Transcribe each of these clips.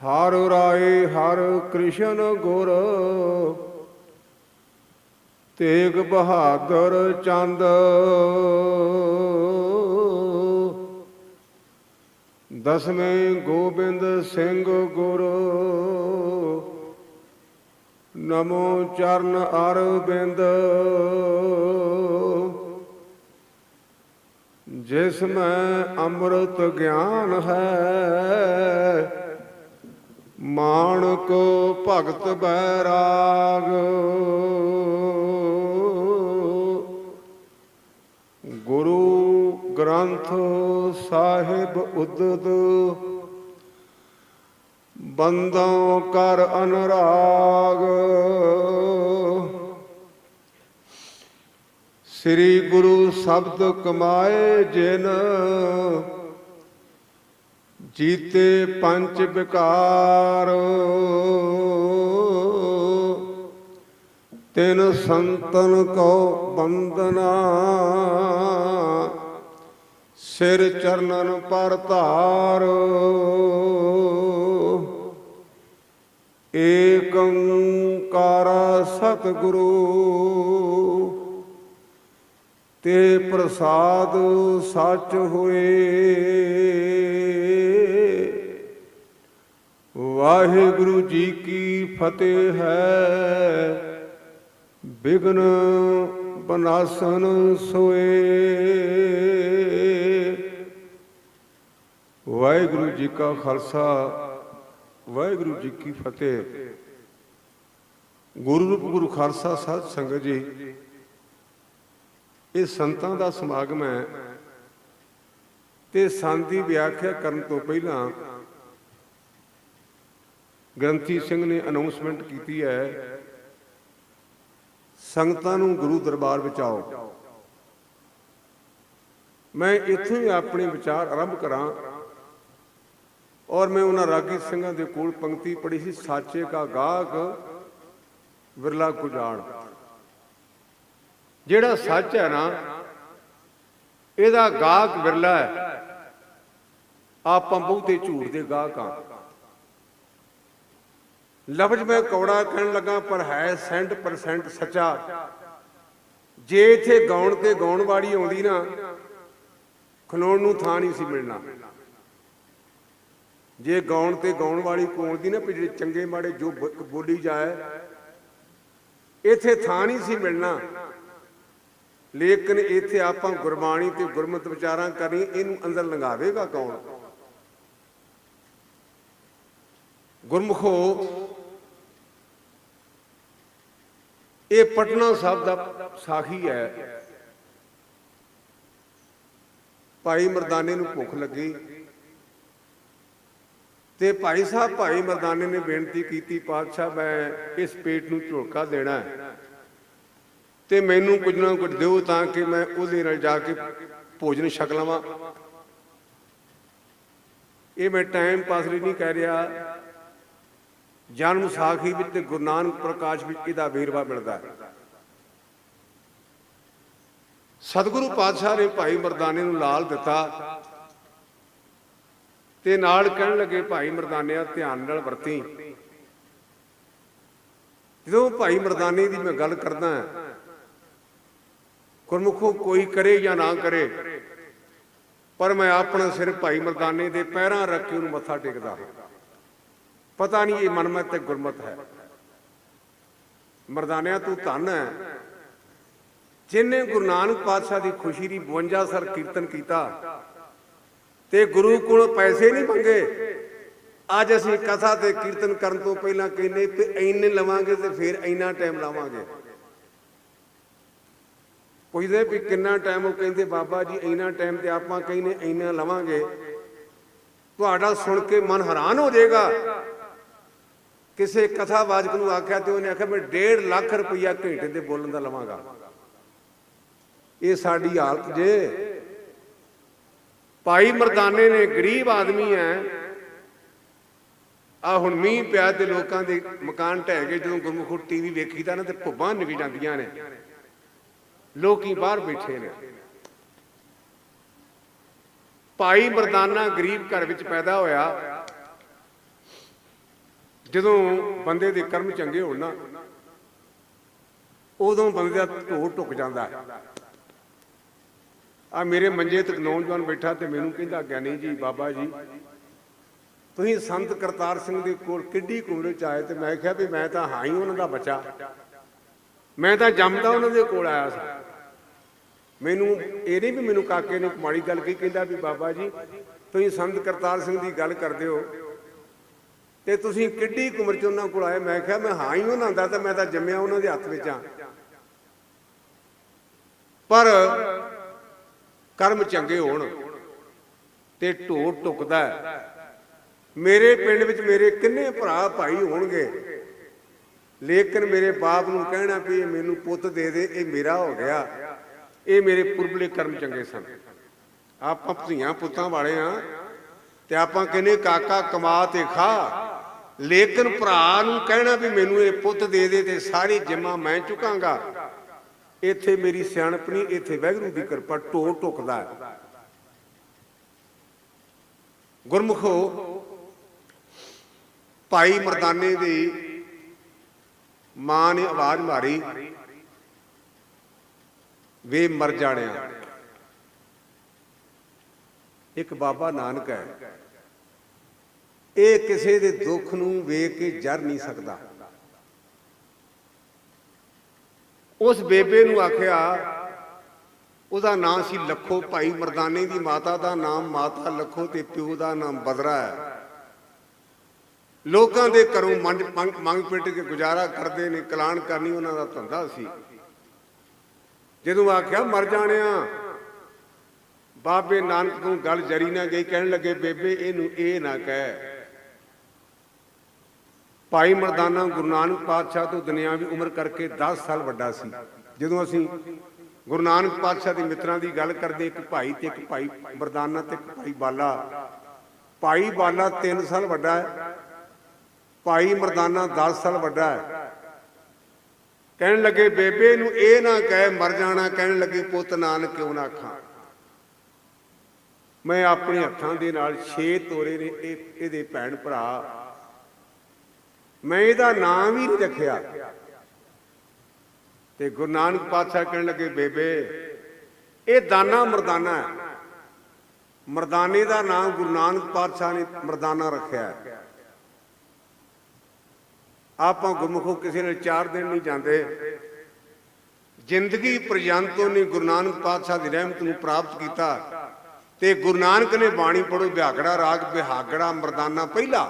ਹਰ ਰਾਏ ਹਰ ਕ੍ਰਿਸ਼ਨ ਗੁਰ। ਤੇਗ ਬਹਾਦਰ ਚੰਦ। ਦਸਵੇਂ ਗੋਬਿੰਦ ਸਿੰਘ ਗੁਰ। ਨਮੋ ਚਰਨ ਅਰਬਿੰਦ ਜਿਸ ਮੈਂ ਅੰਮ੍ਰਿਤ ਗਿਆਨ ਹੈ ਮਾਨਕ ਭਗਤ ਬੈਰਾਗ। ਗੁਰੂ ਗ੍ਰੰਥ ਸਾਹਿਬ ਉਦਦ, ਬੰਦੋਂ ਕਰ ਅਨਰਾਗ। ਸ੍ਰੀ ਗੁਰੂ ਸ਼ਬਦ ਕਮਾਏ ਜਿਨ ਜੀਤੇ ਪੰਜ ਵਿਕਾਰ। ਤਿਨ ਸੰਤਨ ਕੋ ਬੰਦਨਾ। ਸਿਰ ਚਰਨਨ ਪਰ ਧਾਰ। ਏਕੰਕਾਰ ਸਤਿਗੁਰੂ। ਤੇ ਪ੍ਰਸਾਦ ਸੱਚ ਹੋਏ। ਵਾਹਿਗੁਰੂ ਜੀ ਕੀ ਫਤਿਹ ਹੈ। ਬਿਗਨ ਬਨਾਸਨ ਸੋਏ। ਵਾਹਿਗੁਰੂ ਜੀ ਕਾ ਖਾਲਸਾ, ਵਾਹਿਗੁਰੂ ਜੀ ਕੀ ਫਤਿਹ। ਗੁਰੂ ਰੂਪ ਗੁਰੂ ਖਾਲਸਾ ਸਾਧ ਸੰਗਤ ਜੀ, ਇਹ ਸੰਤਾਂ ਦਾ ਸਮਾਗਮ ਹੈ। ਤੇ ਸੰਤ ਦੀ ਵਿਆਖਿਆ ਕਰਨ ਤੋਂ ਪਹਿਲਾਂ ਗ੍ਰੰਥੀ ਸਿੰਘ ਨੇ ਅਨਾਉਂਸਮੈਂਟ ਕੀਤੀ ਹੈ, ਸੰਗਤਾਂ ਨੂੰ ਗੁਰੂ ਦਰਬਾਰ ਵਿੱਚ ਆਓ। ਮੈਂ ਇੱਥੋਂ ਹੀ ਆਪਣੇ ਵਿਚਾਰ ਆਰੰਭ ਕਰਾਂ ਔਰ ਮੈਂ ਉਹਨਾਂ ਰਾਗੀ ਸਿੰਘਾਂ ਦੇ ਕੋਲ ਪੰਕਤੀ ਪੜ੍ਹੀ ਸੀ, ਸਾਚੇ ਕਾ ਗਾਹਕ ਵਿਰਲਾ ਕੁਜਾੜ ਜਿਹੜਾ ਸੱਚ ਹੈ ਨਾ, ਇਹਦਾ ਗਾਹਕ ਵਿਰਲਾ ਹੈ। ਆਪਾਂ ਬਹੁਤੇ ਝੂਠ ਦੇ ਗਾਹਕ ਆ ਲਫ਼ਜ਼ ਮੈਂ ਕੌੜਾ ਕਹਿਣ ਲੱਗਾ, ਪਰ ਹੈ 100% ਸੱਚਾ। ਜੇ ਇਥੇ ਗਾਉਣ ਤੇ ਗਾਉਣ ਵਾਲੀ ਆਉਂਦੀ ਨਾ, ਖਲੋਣ ਨੂੰ ਥਾਂ ਨਹੀਂ ਸੀ ਮਿਲਣਾ। ਜੇ ਗਾਉਣ ਤੇ ਗਾਉਣ ਵਾਲੀ ਕੋਣਦੀ ਨਾ ਜਿਹੜੇ ਚੰਗੇ ਮਾੜੇ ਜੋ ਬੋਲੀ ਜਾਏ, ਇਥੇ ਥਾਂ ਨਹੀਂ ਸੀ ਮਿਲਣਾ। ਲੇਕਿਨ ਇੱਥੇ ਆਪਾਂ ਗੁਰਬਾਣੀ ਤੇ ਗੁਰਮਤ ਵਿਚਾਰਾਂ ਕਰੀ ਇਹਨੂੰ ਅੰਦਰ ਲੰਘਾਵੇਗਾ ਕੌਣ? ਗੁਰਮੁਖੋ ਇਹ ਪਟਨਾ ਸਾਹਿਬ ਦਾ ਸਾਖੀ ਹੈ। ਭਾਈ ਮਰਦਾਨੇ ਨੂੰ ਭੁੱਖ ਲੱਗੀ ਤੇ ਭਾਈ ਸਾਹਿਬ, ਭਾਈ ਮਰਦਾਨੇ ਨੇ ਬੇਨਤੀ ਕੀਤੀ, ਪਾਤਸ਼ਾਹ, ਮੈਂ ਇਸ ਪੇਟ ਨੂੰ ਝੋਲਕਾ ਦੇਣਾ ਹੈ ਤੇ ਮੈਨੂੰ ਕੁਝ ਨਾ ਕੁਝ ਦਿਓ ਤਾਂ ਕਿ ਮੈਂ ਉਹਦੇ ਨਾਲ ਜਾ ਕੇ ਭੋਜਨ ਛਕ ਲਵਾਂ। ਇਹ ਮੈਂ ਟਾਈਮ ਪਾਸ ਲਈ ਨਹੀਂ ਕਹਿ ਰਿਹਾ। ਜਨਮ ਸਾਖੀ ਵਿੱਚ ਤੇ ਗੁਰੂ ਨਾਨਕ ਪ੍ਰਕਾਸ਼ ਵਿੱਚ ਇਹਦਾ ਵੇਰਵਾ ਮਿਲਦਾ ਹੈ। ਸਤਿਗੁਰੂ ਪਾਤਸ਼ਾਹ ਨੇ ਭਾਈ ਮਰਦਾਨੇ ਨੂੰ ਲਾਲ ਦਿੱਤਾ ਤੇ ਨਾਲ ਕਹਿਣ ਲੱਗੇ, ਭਾਈ ਮਰਦਾਨਿਆ, ਧਿਆਨ ਨਾਲ ਵਰਤੀ। ਜਦੋਂ ਭਾਈ ਮਰਦਾਨੇ ਦੀ ਮੈਂ ਗੱਲ ਕਰਦਾ ਗੁਰਮੁਖੋ ਕੋਈ ਕਰੇ ਜਾਂ ਨਾ ਕਰੇ, ਪਰ ਮੈਂ ਆਪਣਾ ਸਿਰ ਭਾਈ ਮਰਦਾਨੇ ਦੇ ਪੈਰਾਂ ਰੱਖ ਕੇ ਉਹਨੂੰ ਮੱਥਾ ਟੇਕਦਾ ਹਾਂ। ਪਤਾ ਨਹੀਂ ਇਹ ਮਨਮਤ ਤੇ ਗੁਰਮਤ ਹੈ। ਮਰਦਾਨਿਆ, ਤੂੰ ਧੰਨ ਹੈ। ਜਿਨੇ ਗੁਰੂ ਨਾਨਕ ਪਾਤਸ਼ਾਹ ਦੀ ਖੁਸ਼ੀ ਦੀ 52 ਸਰ ਕੀਰਤਨ ਕੀਤਾ, ਤੇ ਗੁਰੂ ਕੋਲ ਪੈਸੇ ਨਹੀਂ ਮੰਗੇ, ਅੱਜ ਅਸੀਂ ਕਥਾ ਤੇ ਕੀਰਤਨ ਕਰਨ ਤੋਂ ਪਹਿਲਾਂ ਕਹਿੰਦੇ ਵੀ ਇੰਨੇ ਲਵਾਂਗੇ ਤੇ ਫਿਰ ਇੰਨਾ ਟਾਈਮ ਲਾਵਾਂਗੇ। ਪੁੱਛਦੇ ਵੀ ਕਿੰਨਾ ਟਾਈਮ ਉਹ ਕਹਿੰਦੇ, ਬਾਬਾ ਜੀ, ਇੰਨਾ ਟਾਈਮ ਤੇ ਆਪਾਂ ਕਹਿੰਦੇ ਇੰਨਾ ਲਵਾਂਗੇ। ਤੁਹਾਡਾ ਸੁਣ ਕੇ ਮਨ ਹੈਰਾਨ ਹੋ ਜਾਏਗਾ। ਕਿਸੇ ਕਥਾਵਾਚਕ ਨੂੰ ਆਖਿਆ ਤੇ ਉਹਨੇ ਆਖਿਆ, ਮੈਂ 1.5 ਲੱਖ ਰੁਪਈਆ ਘੰਟੇ ਦੇ ਬੋਲਣ ਦਾ ਲਵਾਂਗਾ। ਇਹ ਸਾਡੀ ਹਾਲਤ ਜੇ। ਭਾਈ ਮਰਦਾਨੇ ਨੇ ਗਰੀਬ ਆਦਮੀ ਹੈ ਆ ਹੁਣ ਮੀਂਹ ਪਿਆ ਤੇ ਲੋਕਾਂ ਦੇ ਮਕਾਨ ਢਹਿ ਗਏ। ਜਦੋਂ ਗੁਰਮੁਖ ਟੀਵੀ ਤਾਂ ਨਾ ਤੇ ਭੁੱਬਾਂ ਨਿਵੀ ਜਾਂਦੀਆਂ ਨੇ। ਲੋਕੀ ਬਾਹਰ ਬੈਠੇ ਨੇ। ਭਾਈ ਮਰਦਾਨਾ ਗਰੀਬ ਘਰ ਵਿੱਚ ਪੈਦਾ ਹੋਇਆ। ਜਦੋਂ ਬੰਦੇ ਦੇ ਕਰਮ ਚੰਗੇ ਹੋਣ ਨਾ, ਉਦੋਂ ਬੰਦੇ ਦਾ ਢੋਹ ਟੁੱਕ ਜਾਂਦਾ। ਆ ਮੇਰੇ ਮੰਜੇ ਤੇ ਨੌਜਵਾਨ ਬੈਠਾ ਤੇ ਮੈਨੂੰ ਕਹਿੰਦਾ, ਗਿਆਨੀ ਜੀ, ਬਾਬਾ ਜੀ, ਤੁਸੀਂ ਸੰਤ ਕਰਤਾਰ ਸਿੰਘ ਦੇ ਕੋਲ ਕਿੱਡੀ ਕੁਮਰੇ ਚ ਆਏ? ਤੇ ਮੈਂ ਕਿਹਾ ਵੀ ਮੈਂ ਤਾਂ ਹਾਂ ਹੀ ਉਹਨਾਂ ਦਾ ਬੱਚਾ। ਮੈਂ ਤਾਂ ਜੰਮਦਾ ਉਹਨਾਂ ਦੇ ਕੋਲ ਆਇਆ ਸੀ। ਮੈਨੂੰ ਇਹ ਨਹੀਂ ਵੀ ਮੈਨੂੰ ਕਾਕੇ ਨੇ ਮਾੜੀ ਗੱਲ ਕਹੀ, ਕਹਿੰਦਾ ਵੀ, ਬਾਬਾ ਜੀ, ਤੁਸੀਂ ਸੰਤ ਕਰਤਾਰ ਸਿੰਘ ਦੀ ਗੱਲ ਕਰਦੇ ਹੋ ਤੇ ਤੁਸੀਂ ਕਿੱਡੀ ਕੁ ਉਮਰ ਚ ਉਹਨਾਂ ਕੋਲ ਆਏ? ਮੈਂ ਕਿਹਾ, ਮੈਂ ਹਾਂ ਹੀ ਉਹਨਾਂ ਦਾ ਤਾਂ ਮੈਂ ਤਾਂ ਜੰਮਿਆ ਉਹਨਾਂ ਦੇ ਹੱਥ ਵਿੱਚ ਆ ਪਰ ਕਰਮ ਚੰਗੇ ਹੋਣ ਤੇ ਢੋ ਟੁਕਦਾ ਮੇਰੇ ਪਿੰਡ ਵਿੱਚ ਮੇਰੇ ਕਿੰਨੇ ਭਰਾ ਭਾਈ ਹੋਣਗੇ? ਲੇਕਿਨ ਮੇਰੇ ਬਾਪ ਨੂੰ ਕਹਿਣਾ ਵੀ ਮੈਨੂੰ ਪੁੱਤ ਦੇ ਦੇ, ਇਹ ਮੇਰਾ ਹੋ ਗਿਆ। ਇਹ ਮੇਰੇ ਪੁਰਬਲੇ ਕਰਮ ਚੰਗੇ ਸਨ। ਆਪਾਂ ਧੀਆਂ ਪੁੱਤਾਂ ਵਾਲੇ ਆ ਤੇ ਆਪਾਂ ਕਹਿੰਦੇ, ਕਾਕਾ ਕਮਾ ਤੇ ਖਾ। ਲੇਕਿਨ ਭਰਾ ਨੂੰ ਕਹਿਣਾ ਵੀ ਮੈਨੂੰ ਇਹ ਪੁੱਤ ਦੇ ਦੇ ਤੇ ਸਾਰੀ ਜਿੰਮਾ ਮੈਂ ਚੁਕਾਂਗਾ। ਇੱਥੇ ਮੇਰੀ ਸਿਆਣਪ ਨਹੀਂ ਇੱਥੇ ਵੈਗਰੂ ਦੀ ਕਿਰਪਾ ਢੋ ਟੁਕਦਾ ਹੈ। ਗੁਰਮੁਖੋ, ਭਾਈ ਮਰਦਾਨੇ ਦੀ ਮਾਂ ਨੇ ਆਵਾਜ਼ ਮਾਰੀ, ਵੇ ਮਰ ਜਾਣਿਆ। ਇੱਕ ਬਾਬਾ ਨਾਨਕ ਹੈ। ਇਹ ਕਿਸੇ ਦੇ ਦੁੱਖ ਨੂੰ ਵੇਖ ਕੇ ਜਰ ਨਹੀਂ ਸਕਦਾ। ਉਸ ਬੇਬੇ ਨੂੰ ਆਖਿਆ, ਉਹਦਾ ਨਾਮ ਸੀ ਲੱਖੋ, ਭਾਈ ਮਰਦਾਨੇ ਦੀ ਮਾਤਾ ਦਾ ਨਾਮ ਮਾਤਾ ਲੱਖੋ ਤੇ ਪਿਓ ਦਾ ਨਾਮ ਬਦਰਾ ਹੈ। ਲੋਕਾਂ ਦੇ ਘਰੋਂ ਮੰਗ ਮੰਗ- ਮੰਗ ਪਿੱਟ ਕੇ ਗੁਜ਼ਾਰਾ ਕਰਦੇ ਨੇ ਕਲਾਣ ਕਰਨੀ ਉਹਨਾਂ ਦਾ ਧੰਦਾ ਸੀ। ਜਦੋਂ ਆਖਿਆ, ਮਰ ਜਾਣਿਆ। ਬਾਬੇ ਨਾਨਕ ਨੂੰ ਗੱਲ ਜਰੀ ਨਾ ਗਈ, ਕਹਿਣ ਲੱਗੇ, ਬੇਬੇ, ਇਹਨੂੰ ਇਹ ਨਾ ਕਹਿ। ਭਾਈ ਮਰਦਾਨਾ ਗੁਰੂ ਨਾਨਕ ਪਾਤਸ਼ਾਹ ਤੋਂ ਦੁਨਿਆਵੀ ਉਮਰ ਕਰਕੇ 10 ਸਾਲ ਵੱਡਾ ਸੀ। ਜਦੋਂ ਅਸੀਂ ਗੁਰੂ ਨਾਨਕ ਪਾਤਸ਼ਾਹ ਦੇ ਮਿੱਤਰਾਂ ਦੀ ਗੱਲ ਕਰਦੇ, ਇੱਕ ਭਾਈ ਤੇ ਇੱਕ ਭਾਈ ਮਰਦਾਨਾ ਤੇ ਇੱਕ ਭਾਈ ਬਾਲਾ। ਭਾਈ ਬਾਲਾ 3 ਸਾਲ ਵੱਡਾ ਹੈ, ਭਾਈ ਮਰਦਾਨਾ 10 ਸਾਲ ਵੱਡਾ ਹੈ। ਕਹਿਣ ਲੱਗੇ, ਬੇਬੇ ਨੂੰ ਇਹ ਨਾ ਕਹਿ, ਮਰ ਜਾਣਾ। ਕਹਿਣ ਲੱਗੇ, ਪੁੱਤ ਨਾਨਕ, ਕਿਉਂ ਨਾ ਆਖਾਂ ਮੈਂ ਆਪਣੇ ਹੱਥਾਂ ਦੇ ਨਾਲ ਛੇ ਤੋਰੇ ਨੇ ਇਹ, ਇਹਦੇ ਭੈਣ ਭਰਾ ਮੈਂ ਇਹਦਾ ਨਾਮ ਹੀ ਨਹੀਂ ਰੱਖਿਆ। ਤੇ ਗੁਰੂ ਨਾਨਕ ਪਾਤਸ਼ਾਹ ਕਹਿਣ ਲੱਗੇ, ਬੇਬੇ, ਇਹ ਦਾਨਾ ਮਰਦਾਨਾ ਹੈ। ਮਰਦਾਨੇ ਦਾ ਨਾਮ ਗੁਰੂ ਨਾਨਕ ਪਾਤਸ਼ਾਹ ਨੇ ਮਰਦਾਨਾ ਰੱਖਿਆ ਆਪਾਂ ਗੁਰਮੁਖੋ ਕਿਸੇ ਨਾਲ ਚਾਰ ਦਿਨ ਨਹੀਂ ਜਾਂਦੇ। ਜ਼ਿੰਦਗੀ ਪ੍ਰਯੰਤੋਂ ਨੇ ਗੁਰੂ ਨਾਨਕ ਪਾਤਸ਼ਾਹ ਦੀ ਰਹਿਮਤ ਨੂੰ ਪ੍ਰਾਪਤ ਕੀਤਾ। ਤੇ ਗੁਰੂ ਨਾਨਕ ਨੇ ਬਾਣੀ ਪੜੋ ਬਿਹਾਗੜਾ ਰਾਗ ਵਿਹਾਗੜਾ ਮਰਦਾਨਾ ਪਹਿਲਾ।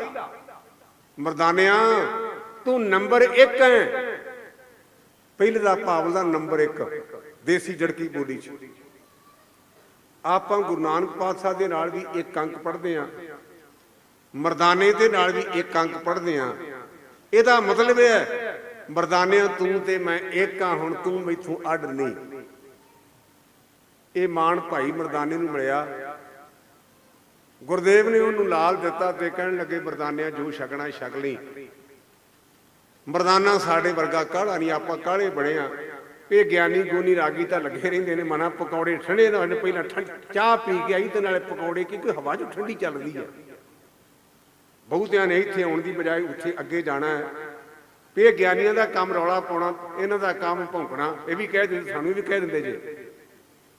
ਮਰਦਾਨਿਆ, ਤੂੰ ਨੰਬਰ 1 ਹੈ। ਪਹਿਲੇ ਦਾ ਭਾਵ ਦਾ ਨੰਬਰ 1 ਦੇਸੀ ਜੜਕੀ ਬੋਲੀ ਚ। ਆਪਾਂ ਗੁਰੂ ਨਾਨਕ ਪਾਤਸ਼ਾਹ ਦੇ ਨਾਲ ਵੀ ਇੱਕ ਅੰਕ ਪੜ੍ਹਦੇ ਆ ਮਰਦਾਨੇ ਦੇ ਨਾਲ ਵੀ ਇੱਕ ਅੰਕ ਪੜ੍ਹਦੇ ਆ ਇਹਦਾ ਮਤਲਬ ਇਹ ਹੈ, ਮਰਦਾਨਿਆਂ, ਤੂੰ ਤੇ ਮੈਂ ਇੱਕ ਆ ਹੁਣ ਤੂੰ ਮੈਥੋਂ ਅੱਡ ਨਹੀਂ। ਇਹ ਮਾਨ ਭਾਈ ਮਰਦਾਨੇ ਨੂੰ ਮਿਲਿਆ। ਗੁਰਦੇਵ ਨੇ ਉਹਨੂੰ ਲਾਲ ਦਿੱਤਾ ਤੇ ਕਹਿਣ ਲੱਗੇ ਮਰਦਾਨਿਆਂ ਜੋ ਛਕਣਾ ਛਕ ਲਈ। ਮਰਦਾਨਾ ਸਾਡੇ ਵਰਗਾ ਕਾਹਲਾ ਨਹੀਂ ਆਪਾਂ ਕਾਹਲੇ ਬਣੇ ਆ? ਇਹ ਗਿਆਨੀ ਗੋਨੀ ਰਾਗੀ ਤਾਂ ਲੱਗੇ ਰਹਿੰਦੇ ਨੇ, ਮਨਾ ਪਕੌੜੇ ਠੰਡੇ ਨਾ ਪਹਿਲਾਂ ਠੰਡ ਚਾਹ ਪੀ ਕੇ ਆਈ ਤੇ ਨਾਲੇ ਪਕੌੜੇ ਕਿਉਂਕਿ ਹਵਾ ਚ ਠੰਡੀ ਚੱਲਦੀ ਹੈ ਬਹੁਤਿਆਂ ਨੇ ਇੱਥੇ ਆਉਣ ਦੀ ਬਜਾਏ ਉੱਥੇ ਅੱਗੇ ਜਾਣਾ ਹੈ। ਵੀ ਇਹ ਗਿਆਨੀਆਂ ਦਾ ਕੰਮ ਰੌਲਾ ਪਾਉਣਾ, ਇਹਨਾਂ ਦਾ ਕੰਮ ਭੌਂਕਣਾ, ਇਹ ਵੀ ਕਹਿ ਦਿੰਦੇ, ਸਾਨੂੰ ਵੀ ਕਹਿ ਦਿੰਦੇ ਜੇ।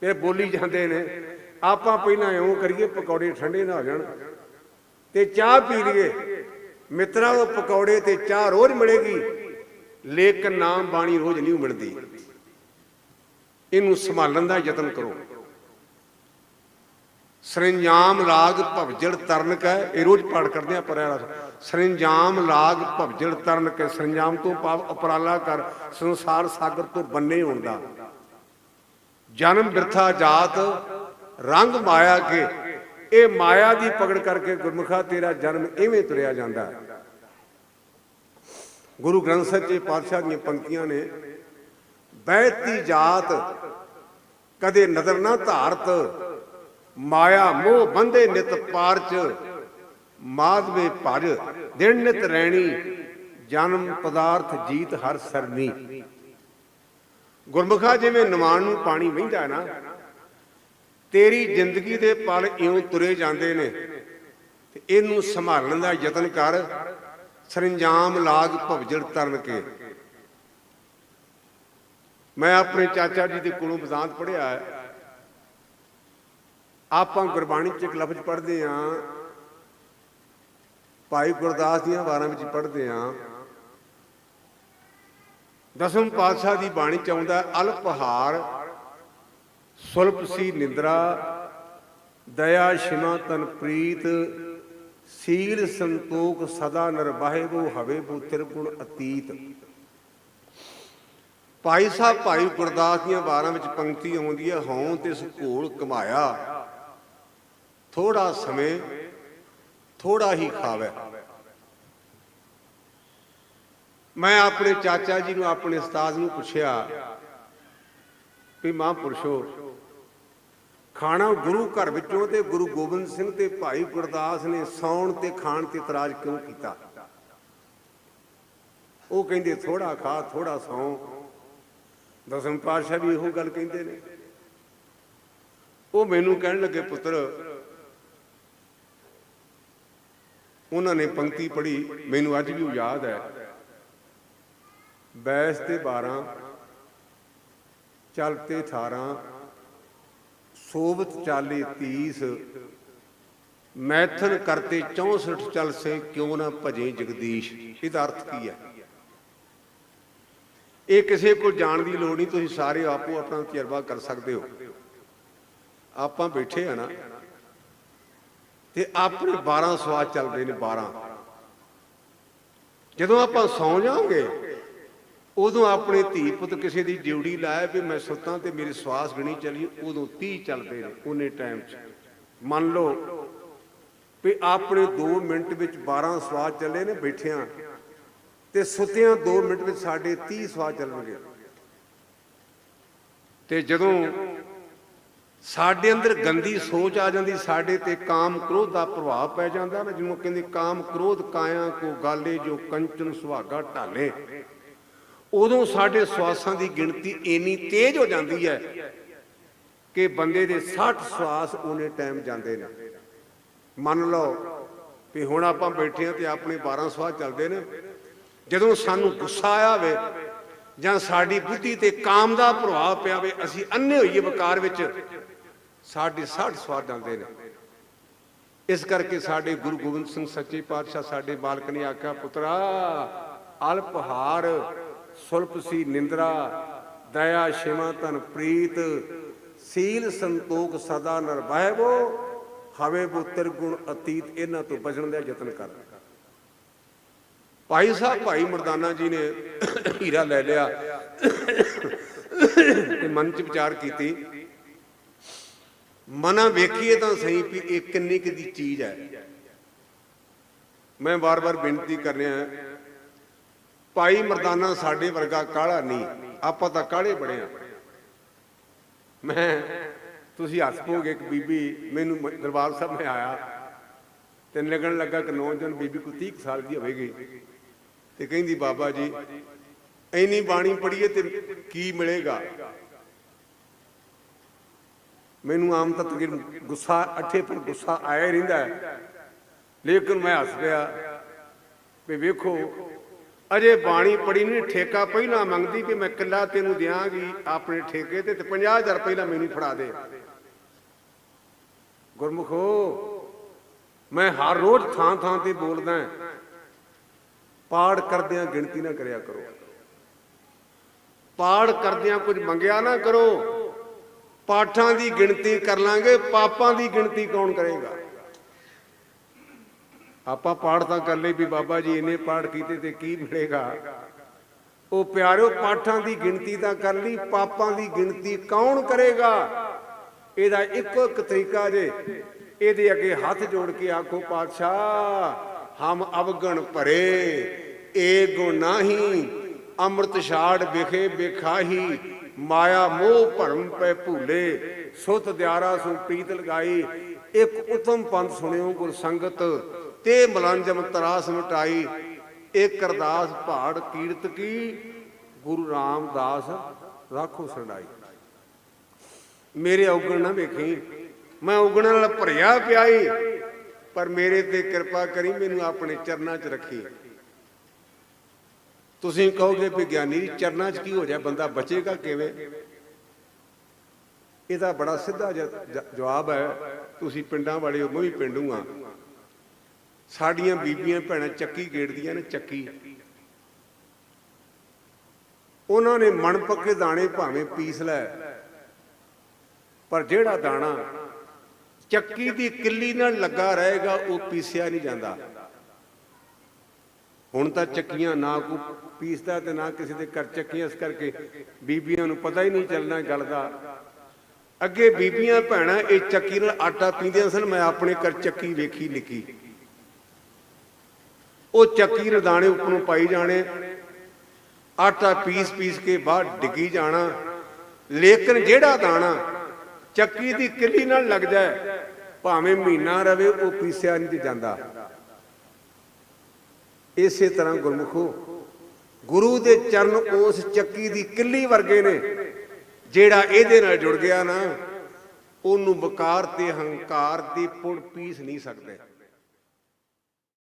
ਇਹ ਬੋਲੀ ਜਾਂਦੇ ਨੇ। ਆਪਾਂ ਪਹਿਲਾਂ ਇਉਂ ਕਰੀਏ, ਪਕੌੜੇ ਠੰਡੇ ਨਾ ਹੋ ਜਾਣ ਤੇ ਚਾਹ ਪੀ ਲਈਏ। ਮਿੱਤਰਾ, ਉਹ ਪਕੌੜੇ ਤੇ ਚਾਹ ਰੋਜ਼ ਮਿਲੇਗੀ, ਲੇਕਿਨ ਨਾਮ ਬਾਣੀ ਰੋਜ਼ ਨਹੀਂ ਮਿਲਦੀ। ਇਹਨੂੰ ਸੰਭਾਲਣ ਦਾ ਯਤਨ ਕਰੋ। ਸਰੰਜਾਮ ਲਾਗ ਭਵਜੜ ਤਰਨ ਕੈ, ਇਹ ਰੋਜ਼ ਪਾਠ ਕਰਦੇ ਆ ਪਰ ਸਰੰਜਾਮ ਲਾਗ ਭਵਜੜ ਤਰਨ ਕੈ, ਸਰੰਜਾਮ ਤੋਂ ਭਾਵ ਅਪਰਾਲਾ ਕਰ, ਸੰਸਾਰ ਸਾਗਰ ਤੋਂ ਬੰਨੇ ਹੋਣ ਦਾ। ਜਨਮ ਬਿਰਥਾ ਜਾਤ ਰੰਗ ਮਾਇਆ ਕੇ, ਇਹ ਮਾਇਆ ਦੀ ਪਕੜ ਕਰਕੇ ਗੁਰਮੁਖਾ ਤੇਰਾ ਜਨਮ ਇਵੇਂ ਤੁਰਿਆ ਜਾਂਦਾ ਗੁਰੂ ਗ੍ਰੰਥ ਸਾਹਿਬ ਜੀ ਪਾਤਸ਼ਾਹ ਦੀਆਂ ਪੰਕਤੀਆਂ ਨੇ, ਬਹਿਤੀ ਜਾਤ ਕਦੇ ਨਦਰ ਨਾ ਧਾਰਤ, ਮਾਇਆ ਮੋਹ ਬੰਦੇ ਨਿਤ ਪਾਰਚ, ਮਾਧਵੇ ਭਜ, ਦਿਨ ਨਿਤ ਰਹਿਣੀ ਜਨਮ ਪਦਾਰਥ ਜੀਤ ਹਰ ਸਰਨੀ। ਗੁਰਮੁਖਾ ਜਿਵੇਂ ਨਿਵਾਣ ਨੂੰ ਪਾਣੀ ਵਹਿੰਦਾ ਨਾ ਤੇਰੀ ਜ਼ਿੰਦਗੀ ਦੇ ਪਲ ਇਉਂ ਤੁਰੇ ਜਾਂਦੇ ਨੇ ਤੇ ਇਹਨੂੰ ਸੰਭਾਲਣ ਦਾ ਯਤਨ ਕਰ, ਸਰੰਜਾਮ ਲਾਗ ਭਵਜੜ ਤਰਨ ਕੇ। ਮੈਂ ਆਪਣੇ ਚਾਚਾ ਜੀ ਦੇ ਕੋਲੋਂ ਬਜ਼ਾਂਤ ਪੜਿਆ ਹੈ। ਆਪਾਂ ਗੁਰਬਾਣੀ ਚ ਇੱਕ ਲਫ਼ਜ਼ ਪੜ੍ਹਦੇ ਆਂ ਭਾਈ ਗੁਰਦਾਸ ਦੀਆਂ ਵਾਰਾਂ ਵਿੱਚ ਪੜ੍ਹਦੇ ਆਂ ਦਸਮ ਪਾਤਸ਼ਾਹ ਦੀ ਬਾਣੀ ਚ ਆਉਂਦਾ ਅਲਪਹਾਰ ਸੁਲਪ ਸੀ ਨਿੰਦਰਾ, ਦਇਆ ਸ਼ਿਮਾ ਤਨ ਪ੍ਰੀਤ, ਸੀਲ ਸੰਤੋਖ ਸਦਾ ਨਿਰਵਾਹਿ ਬੋ ਹਵੇ ਬੋ ਤਿਰਗੁਣ ਅਤੀਤ। ਭਾਈ ਸਾਹਿਬ, ਭਾਈ ਗੁਰਦਾਸ ਦੀਆਂ ਵਾਰਾਂ ਵਿੱਚ ਪੰਕਤੀ ਆਉਂਦੀ ਹੈ, ਹਉ ਤੇ ਘੋਲ ਕਮਾਇਆ। ਥੋੜਾ ਸਮੇਂ ਥੋੜਾ ਹੀ ਖਾਵੇ। ਮੈਂ ਆਪਣੇ ਚਾਚਾ ਜੀ ਨੂੰ, ਆਪਣੇ ਉਸਤਾਦ ਨੂੰ ਪੁੱਛਿਆ ਵੀ ਮਹਾਂਪੁਰਸ਼ੋ ਖਾਣਾ ਗੁਰੂ ਘਰ ਵਿੱਚੋਂ ਤੇ ਗੁਰੂ ਗੋਬਿੰਦ ਸਿੰਘ ਤੇ ਭਾਈ ਗੁਰਦਾਸ ਨੇ ਸੌਣ ਤੇ ਖਾਣ ਤੇ ਇਤਰਾਜ਼ ਕਿਉਂ ਕੀਤਾ? ਉਹ ਕਹਿੰਦੇ ਥੋੜਾ ਖਾ ਥੋੜਾ ਸੌਂ। ਦਸਮ ਪਾਤਸ਼ਾਹ ਵੀ ਇਹੋ ਗੱਲ ਕਹਿੰਦੇ ਨੇ। ਉਹ ਮੈਨੂੰ ਕਹਿਣ ਲੱਗੇ, ਪੁੱਤਰ, ਉਹਨਾਂ ਨੇ ਪੰਕਤੀ ਪੜ੍ਹੀ, ਮੈਨੂੰ ਅੱਜ ਵੀ ਉਹ ਯਾਦ ਹੈ। ਬੈਸ ਤੇ 12 ਚਲਤੇ 18 ਸੋਵਤ ਚਾਲੇ 30 ਮੈਥਨ ਕਰਤੇ 64 ਚਲ ਸੇ ਕਿਉਂ ਨਾ ਭਜੇ ਜਗਦੀਸ਼? ਇਹਦਾ ਅਰਥ ਕੀ ਹੈ? ਇਹ ਕਿਸੇ ਕੋਲ ਜਾਣ ਦੀ ਲੋੜ ਨਹੀਂ, ਤੁਸੀਂ ਸਾਰੇ ਆਪੋ ਆਪਣਾ ਤਜਰਬਾ ਕਰ ਸਕਦੇ ਹੋ। ਆਪਾਂ ਬੈਠੇ ਆ ਨਾ, ਤੇ ਆਪਣੇ 12 ਸਵਾਦ ਚੱਲਦੇ ਨੇ 12 ਜਦੋਂ ਆਪਾਂ ਸੌਂ ਜਾਵਾਂਗੇ ਉਦੋਂ ਆਪਣੇ ਧੀ ਪੁੱਤ ਕਿਸੇ ਦੀ ਡਿਊਟੀ ਲਾਇਆ ਵੀ ਮੈਂ ਸੁੱਤਾਂ ਤੇ ਮੇਰੀ ਸਵਾਸ ਗਣੀ ਚਲੀ, ਉਦੋਂ 30 ਚੱਲਦੇ ਨੇ ਉਹਨੇ ਟਾਈਮ 'ਚ। ਮੰਨ ਲਓ ਵੀ ਆਪਣੇ 2 ਮਿੰਟ ਵਿੱਚ 12 ਸਵਾਸ ਚੱਲੇ ਨੇ ਬੈਠਿਆਂ, ਤੇ ਸੁੱਤਿਆਂ 2 ਮਿੰਟ ਵਿੱਚ ਸਾਡੇ 30 ਸਵਾਸ ਚੱਲਣਗੇ। ਤੇ ਜਦੋਂ ਸਾਡੇ ਅੰਦਰ ਗੰਦੀ ਸੋਚ ਆ ਜਾਂਦੀ, ਸਾਡੇ ਤੇ ਕਾਮ ਕ੍ਰੋਧ ਦਾ ਪ੍ਰਭਾਵ ਪੈ ਜਾਂਦਾ ਨਾ ਜਿਹਨੂੰ ਕਹਿੰਦੇ, ਕਾਮ ਕ੍ਰੋਧ ਕਾਇਆ ਕੋ ਗਾਲੇ ਜੋ ਕੰਚਨ ਸੁਹਾਗਾ ਢਾਲੇ। ਉਦੋਂ ਸਾਡੇ ਸਵਾਸਾਂ ਦੀ ਗਿਣਤੀ ਇੰਨੀ ਤੇਜ਼ ਹੋ ਜਾਂਦੀ ਹੈ ਕਿ ਬੰਦੇ ਦੇ 60 ਸਵਾਸ ਉਹਨੇ ਟਾਈਮ ਜਾਂਦੇ ਨੇ। ਮੰਨ ਲਓ ਵੀ ਹੁਣ ਆਪਾਂ ਬੈਠੇ ਹਾਂ ਤੇ ਆਪਣੇ 12 ਸਵਾਸ ਚੱਲਦੇ ਨੇ। ਜਦੋਂ ਸਾਨੂੰ ਗੁੱਸਾ ਆਇਆ ਹੋਵੇ ਜਾਂ ਸਾਡੀ ਬੁੱਧੀ ਤੇ ਕਾਮ ਦਾ ਪ੍ਰਭਾਵ ਪਿਆ ਹੋਵੇ ਅਸੀਂ ਅੰਨੇ ਹੋਈਏ ਵਕਾਰ ਵਿੱਚ, ਸਾਡੇ 60 ਸਵਾਦ ਜਾਂਦੇ ਨੇ। ਇਸ ਕਰਕੇ ਸਾਡੇ ਗੁਰੂ ਗੋਬਿੰਦ ਸਿੰਘ ਸੱਚੇ ਪਾਤਸ਼ਾਹ ਸਾਡੇ ਬਾਲਕ ਨੇ ਆਖਿਆ, ਪੁੱਤਰਾ ਅਲਪਹਾਰ ਸੁਲਪ ਸੀ ਨਿੰਦਰਾ, ਦਇਆ ਸ਼ਿਮਾ ਤਨ ਪ੍ਰੀਤ, ਸੀਲ ਸੰਤੋਖ ਸਦਾ ਨਿਰਭੈਵੋ ਹਵੇ ਬੁੱਤਰ ਗੁਣ ਅਤੀਤ ਇਹਨਾਂ ਤੋਂ ਬਚਣ ਦਾ ਯਤਨ ਕਰ। ਭਾਈ ਸਾਹਿਬ, ਭਾਈ ਮਰਦਾਨਾ ਜੀ ਨੇ ਹੀਰਾ ਲੈ ਲਿਆ ਤੇ ਮਨ ਚ ਵਿਚਾਰ ਕੀਤੀ। ਮਨਾ ਵੇਖੀਏ ਤਾਂ ਸਹੀ ਵੀ ਇਹ ਕਿੰਨੀ ਕੁ ਦੀ ਚੀਜ਼ ਹੈ। ਮੈਂ ਵਾਰ-ਵਾਰ ਬੇਨਤੀ ਕਰ ਰਿਹਾ ਭਾਈ ਮਰਦਾਨਾ ਸਾਡੇ ਵਰਗਾ ਕਾਲਾ ਨਹੀਂ। ਆਪਾਂ ਤਾਂ ਕਾਲੇ ਬੜੇ ਆ। ਮੈਂ, ਤੁਸੀਂ ਹੱਸ ਪੋਗੇ ਇੱਕ ਬੀਬੀ, ਮੈਨੂੰ ਦਰਬਾਰ ਸਾਹਿਬ ਮੈਂ ਆਇਆ। ਤੇ ਲੱਗਣ ਲੱਗਾ ਕਿ ਨੌਜਵਾਨ ਬੀਬੀ ਕੋਈ 30 ਕੁ ਸਾਲ ਦੀ ਹੋਵੇਗੀ। ਤੇ ਕਹਿੰਦੀ, ਬਾਬਾ ਜੀ ਐਨੀ ਬਾਣੀ ਪੜ੍ਹੀਏ ਤੇ ਕੀ ਮਿਲੇਗਾ? ਮੈਨੂੰ ਆਮ ਤਾਂ ਤਕਰੀਬਨ ਗੁੱਸਾ, ਅੱਠੇ ਪਰ ਗੁੱਸਾ ਆਇਆ ਰਹਿੰਦਾ ਲੇਕਿਨ ਮੈਂ ਹੱਸ ਪਿਆ। ਵੀ ਵੇਖੋ ਅਜੇ ਬਾਣੀ ਪੜੀ ਨਹੀਂ ਠੇਕਾ ਪਹਿਲਾਂ ਮੰਗਦੀ ਕਿ ਮੈਂ ਕਿੱਲਾ ਤੈਨੂੰ ਦਿਆਂਗੀ ਆਪਣੇ ਠੇਕੇ ਤੇ ਤੇ 50000 ਪਹਿਲਾਂ ਮੈਨੂੰ ਫੜਾ ਦੇ। ਗੁਰਮੁਖੋ, ਮੈਂ ਹਰ ਰੋਜ਼ ਥਾਂ ਥਾਂ ਤੇ ਬੋਲਦਾ ਪਾੜ ਕਰਦਿਆਂ ਗਿਣਤੀ ਨਾ ਕਰਿਆ ਕਰੋ। ਪਾੜ ਕਰਦਿਆਂ ਕੁਝ ਮੰਗਿਆ ਨਾ ਕਰੋ। ਪਾਠਾਂ ਦੀ ਗਿਣਤੀ ਕਰ ਲਾਂਗੇ, ਪਾਪਾਂ ਦੀ ਗਿਣਤੀ ਕੌਣ ਕਰੇਗਾ? ਆਪਾਂ ਪਾਠ ਤਾਂ ਕਰ ਲਈ ਵੀ ਬਾਬਾ ਜੀ ਇਹਨੇ ਪਾਠ ਕੀਤੇ ਤੇ ਕੀ ਮਿਲੇਗਾ? ਉਹ ਪਿਆਰਿਓ, ਪਾਠਾਂ ਦੀ ਗਿਣਤੀ ਤਾਂ ਕਰ ਲਈ, ਪਾਪਾਂ ਦੀ ਗਿਣਤੀ ਕੌਣ ਕਰੇਗਾ? ਇਹਦਾ ਇੱਕੋ ਇੱਕ ਤਰੀਕਾ ਜੇ, ਇਹਦੇ ਅੱਗੇ ਹੱਥ ਜੋੜ ਕੇ ਆਖੋ, ਪਾਤਸ਼ਾਹ, ਹਮ ਅਵਗਣ ਭਰੇ, ਏ ਗੁਣ ਨਾਹੀ, ਅੰਮ੍ਰਿਤ ਛਾੜ ਵਿਖੇ ਵਿਖਾਹੀ, ਮਾਇਆ ਮੋਹ ਭਰਮ ਪੈ ਭੂਲੇ, ਸੁਤ ਦਿਆਰਾ ਸੋ ਪ੍ਰੀਤ ਲਗਾਈ। ਇੱਕ ਉਤਮ ਪੰਥ ਸੁਣਿਓ ਗੁਰ ਸੰਗਤ ਤੇ ਮਲੰਜਮ ਤਰਾਸ ਮਿਟਾਈ। ਇੱਕ ਅਰਦਾਸ ਪਹਾੜ ਕੀਰਤ ਕੀ? ਗੁਰੂ ਰਾਮਦਾਸ ਰਾਖੋ ਸਰਣਾਈ ਮੇਰੇ ਔਗਣ ਨਾ ਵੇਖੀ। ਮੈਂ ਔਗਣਾਂ ਨਾਲ ਭਰਿਆ ਪਿਆ ਈ। ਪਰ ਮੇਰੇ ਤੇ ਕਿਰਪਾ ਕਰੀ ਮੈਨੂੰ ਆਪਣੇ ਚਰਨਾਂ 'ਚ ਰੱਖੀ। ਤੁਸੀਂ ਕਹੋਗੇ ਵਿਗਿਆਨੀ ਦੀ ਚਰਨਾਂ 'ਚ ਕੀ ਹੋ ਜਾ ਬੰਦਾ ਬਚੇਗਾ ਕਿਵੇਂ? ਇਹਦਾ ਬੜਾ ਸਿੱਧਾ ਜਵਾਬ ਹੈ, ਤੁਸੀਂ ਪਿੰਡਾਂ ਵਾਲੇ, ਉਹ ਮੈਂ ਵੀ ਪਿੰਡੂ ਆ। ਸਾਡੀਆਂ ਬੀਬੀਆਂ ਭੈਣਾਂ ਚੱਕੀ ਗੇੜਦੀਆਂ ਨੇ ਚੱਕੀ। ਉਹਨਾਂ ਨੇ ਮਣ ਪੱਕੇ ਦਾਣੇ ਭਾਵੇਂ ਪੀਸ ਲੈ, ਪਰ ਜਿਹੜਾ ਦਾਣਾ ਚੱਕੀ ਦੀ ਕਿੱਲੀ ਨਾਲ ਲੱਗਾ ਰਹੇਗਾ, ਉਹ ਪੀਸਿਆ ਨਹੀਂ ਜਾਂਦਾ। ਹੁਣ ਤਾਂ ਚੱਕੀਆਂ ਨਾ ਕੋ ਪੀਸਦਾ ਤੇ ਨਾ ਕਿਸੇ ਦੇ ਘਰ ਚੱਕੀਆਂ, ਇਸ ਕਰਕੇ ਬੀਬੀਆਂ ਨੂੰ ਪਤਾ ਹੀ ਨਹੀਂ ਚੱਲਣਾ ਗੱਲ ਦਾ। ਅੱਗੇ ਬੀਬੀਆਂ ਭੈਣਾਂ, ਇਹ ਚੱਕੀ ਨਾਲ ਆਟਾ ਪੀਂਦੀਆਂ ਸਨ, ਮੈਂ ਆਪਣੇ ਘਰ ਚੱਕੀ ਵੇਖੀ ਨਿੱਕੀ ਉਹ ਚੱਕੀ ਦੇ ਦਾਣੇ ਉੱਪਰੋਂ ਪਾਈ ਜਾਣੇ। ਆਟਾ ਪੀਸ ਪੀਸ ਕੇ ਬਾਹਰ ਡਿੱਗੀ ਜਾਣਾ। ਲੇਕਿਨ ਜਿਹੜਾ ਦਾਣਾ ਚੱਕੀ ਦੀ ਕਿੱਲੀ ਨਾਲ ਲੱਗ ਜਾਏ ਭਾਵੇਂ ਮਹੀਨਾ ਰਵੇ, ਉਹ ਪੀਸਿਆ ਨਹੀਂ ਜਾਂਦਾ। ਇਸੇ ਤਰ੍ਹਾਂ ਗੁਰਮੁਖੋ, ਗੁਰੂ ਦੇ ਚਰਨ ਉਸ ਚੱਕੀ ਦੀ ਕਿੱਲੀ ਵਰਗੇ ਨੇ, ਜਿਹੜਾ ਇਹਦੇ ਨਾਲ ਜੁੜ ਗਿਆ ਨਾ, ਉਹਨੂੰ ਬਕਾਰ ਤੇ ਹੰਕਾਰ ਦੀ ਪੁੜ ਪੀਸ ਨਹੀਂ ਸਕਦੇ।